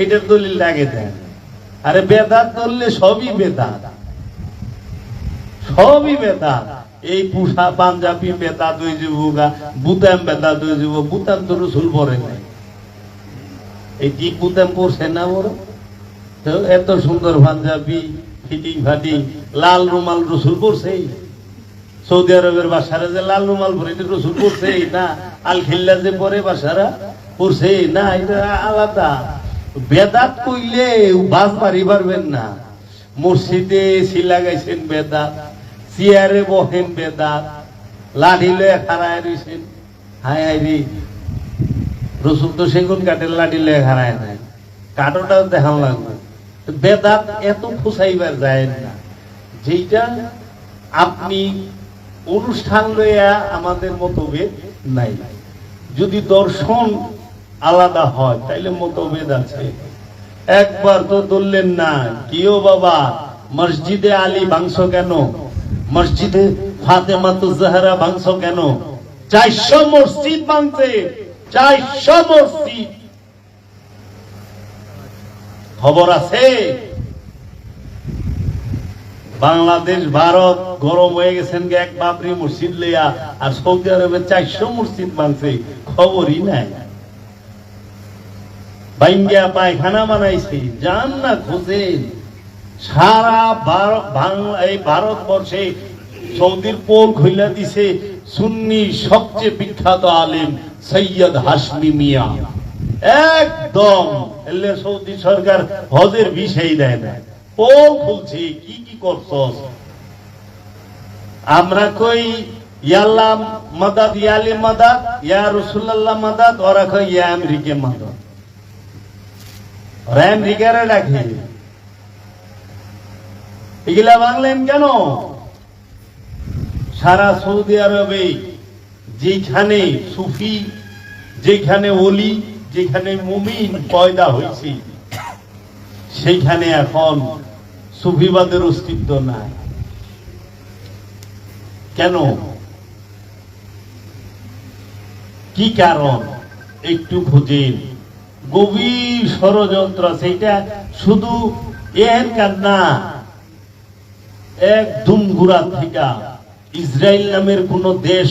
এটার দলিল লাগে দেন। আরে বেদাত ধরলে সবই বেদাত। সবই বেদাত। এই পুষা পাঞ্জাবি বেদাত হয়ে যাব গা বুতাম বেদাত হয়ে যাব, বুতাম তো রসুল পরে নাই। এই কি বুতাম পড়ছে না বড়? তো এত সুন্দর পাঞ্জাবি, ফিটিং ফাটিং, লাল রুমাল রসুল পড়ছে সৌদি আরবের বাসারা যে লাল রুমাল পরে রসুল পড়ছে না। আল খিল্লা যে পরে বাসারা পড়ছে না, এটা আলাদা। বেদাত কইলে বাস পারি পারবেন না। মসজিদে এসি লাগাইছেন বেদাত, চেয়ারে বহেন বেদাত, লাঠি লয়ে খাড়ায় রইছেন। হায় হায় রে। রসুল তো সেগুন কাঠের লাঠি লয়ে খাড়ায় নাই। কাঠোটাও দেখান লাগবে। বেদাত এত ফুসাইবার যায় না। যেটা আপনি অনুষ্ঠান লইয়া আমাদের মতভেদ নাই। যদি দর্শন আলাদা হয়, তাইলে মতভেদ আছে। একবার তো ধরলেন না, কিও বাবা, মসজিদে আলী বাংশ কেন? মসজিদে ফাতেমা তো জাহারা বাংশ কেন? চারশো মসজিদ বাংছে, চারশো মসজিদ। খবর আছে? বাংলাদেশ, ভারত গরম হয়ে গেছেন এক বাবরি মসজিদ লইয়া, আর সৌদি আরবে চারশো মসজিদ বানছে খবরই নাই। বাইঙ্গা পায়খানা বানাইছে যান না খোঁজেন সারা বাংলা এই ভারতবর্ষে সৌদির পোল খইলা দিছে সুন্নি সবচেয়ে বিখ্যাত আলেম সৈয়দ হাসমি মিয়া। একদম, এলে সৌদি সরকার হজের বিষয় দেয় না। পোল খুলছে, কি কি করছস? আমরা কই ইয়াল্লাহ মাদাদ, ইয়ালি মাদাদ, ইয়া রাসূলুল্লাহ মাদাদ, ওরা কই, ইয়া আমেরিকা মাদাদ। ডাকে। এগুলা বাংলেন কেন? সারা সৌদি আরবে যেখানে সুফি, যেখানে ওলি, যেখানে মুমিন পয়দা হয়েছে সেইখানে এখন সুফিবাদের অস্তিত্ব নাই। কেন? কি কারণ? একটু খুঁজেন। গভীর ষড়যন্ত্র, সেইটা শুধু এখানকার না একদম গুড়া থেকে ইসরায়েল নামের কোন দেশ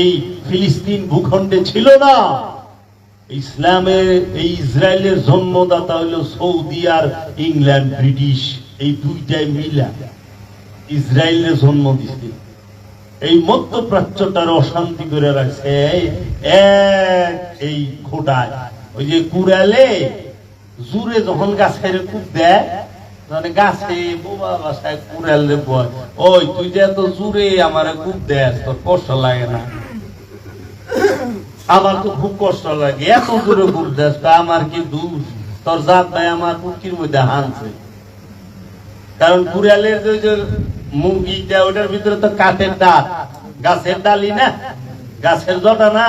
এই ফিলিস্তিন ভূখণ্ডে ছিল না। ইসলামের এই ইসরায়েলের জন্মদাতা হইল সৌদি আর ইংল্যান্ড, ব্রিটিশ, এই দুইটাই মিলা ইসরায়েলের জন্ম দিছে। এই মধ্যপ্রাচ্যটার অশান্তি করে রাখছে এক, এই খোটায় ওই যে কুড়ালে যখন গাছের দেয় আমার কি তোর জাত ভাই আমার মধ্যে হানছে। কারণ কুড়ালের যে মুরগিটা, ওটার ভিতরে তো কাঠের দাঁত গাছের ডালি না, গাছের জটা না।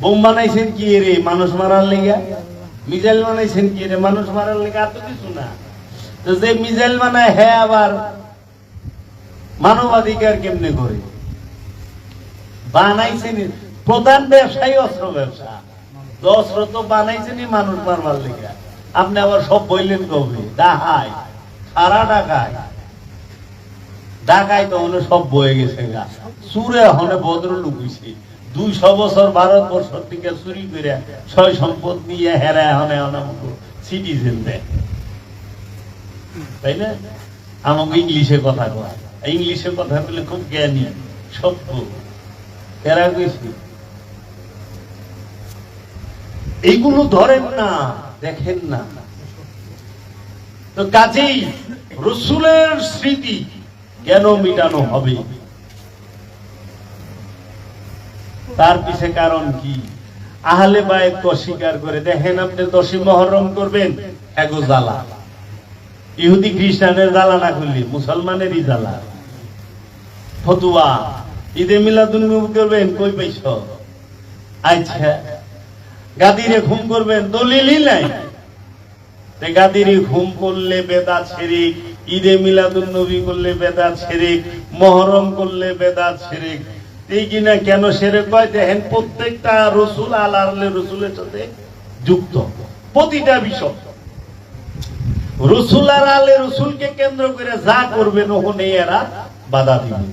বোম বানাইছেন কি রে? মানুষ মারার মিজাইল বানাইছেন কি রে? মানুষ মারার কিছু না। তো যে মিজাইল বানায় হ্যাঁ আবার মানবাধিকার কেমনে করে? বানাইছেন প্রধান ব্যবসায়ী, অস্ত্র ব্যবসা। অস্ত্র তো বানাইছেনই মানুষ মারবার লেগে। আপনি আবার সব বললেন কবে? ডাহাই সারা ডাকায় ডাকায় তো সব বয়ে গেছে গা। চুরে হনে ভদ্র লুকুইছে দুইশো বছর ভারতবর্ষ থেকে চুরি করে ছয় সম্পদ নিয়ে হেরায় হনে হনে সিটিজেন দেয়। তাই না? আমাকে ইংলিশে কথা কয়। ইংলিশে কথা বলে খুব জ্ঞানী, সভ্য। এরা গেছি এইগুলো ধরেন না, দেখেন না। তো কাজেই রসুলের স্মৃতি কেন মিটানো হবে? তার পিছে কারণ কি? আহলে বায়ত অস্বীকার করে, দেখেন আপনি দশই মহরম করবেন, এগো জ্বালা। ইহুদি খ্রিস্টানের জ্বালা না করলি, মুসলমানেরই জ্বালা। ফতুয়া, ঈদে মিলাদুন করবেন, কই পাইছ? আচ্ছা গাদিরে ঘুম করবেন, দলিলই নাই। গাদিরে ঘুম করলে বেদাত শিরিক, ঈদে মিলাদুন নবী করলে বেদাত শিরিক, মহরম করলে বেদাত শিরিক। এই কিনা কেন সেরে কয় দেখেন, প্রত্যেকটা রসুল আল্লাহ রসুলের সাথে যুক্ত। প্রতিটা বিষয়। রসুল আর আলে রসুলকে কেন্দ্র করে যা করবেন, ওখানে এরা বাধা দিবে।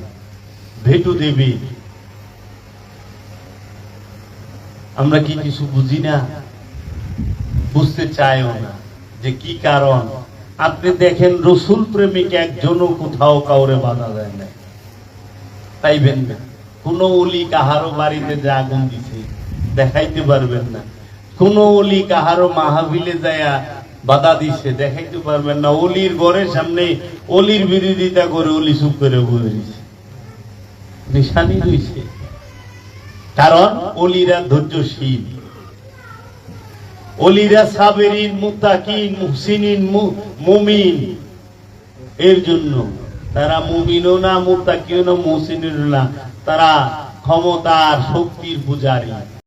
ভেটু দেবে। আমরা কি কিছু বুঝি না? বুঝতে চাইও না যে কি কারণ। আপনি দেখেন, রসুল প্রেমিক একজনও কোথাও কাউরে বাধা দেয় না পাইবেন না। কোন অলি কাহারো বাড়িতে যে আগুন দিছে, দেখাইতে পারবেন না। কোন অলি কাহারো মাহাবিলে যায়া বাধা দিছে, দেখাইতে পারবেন না। অলির ঘরের সামনে অলির বিরোধিতা করে অলি চুপ করে বলে দিছে নিশানি রয়েছে। কারণ অলিরা ধৈর্যশীল। অলিরা সাবেরিন মুতাকিন মুহসিনিন মুমিন। এর জন্য তারা মুমিনও না মুতাকিও না, মুহসিনেরও না। তারা ক্ষমতার শক্তির পূজারী।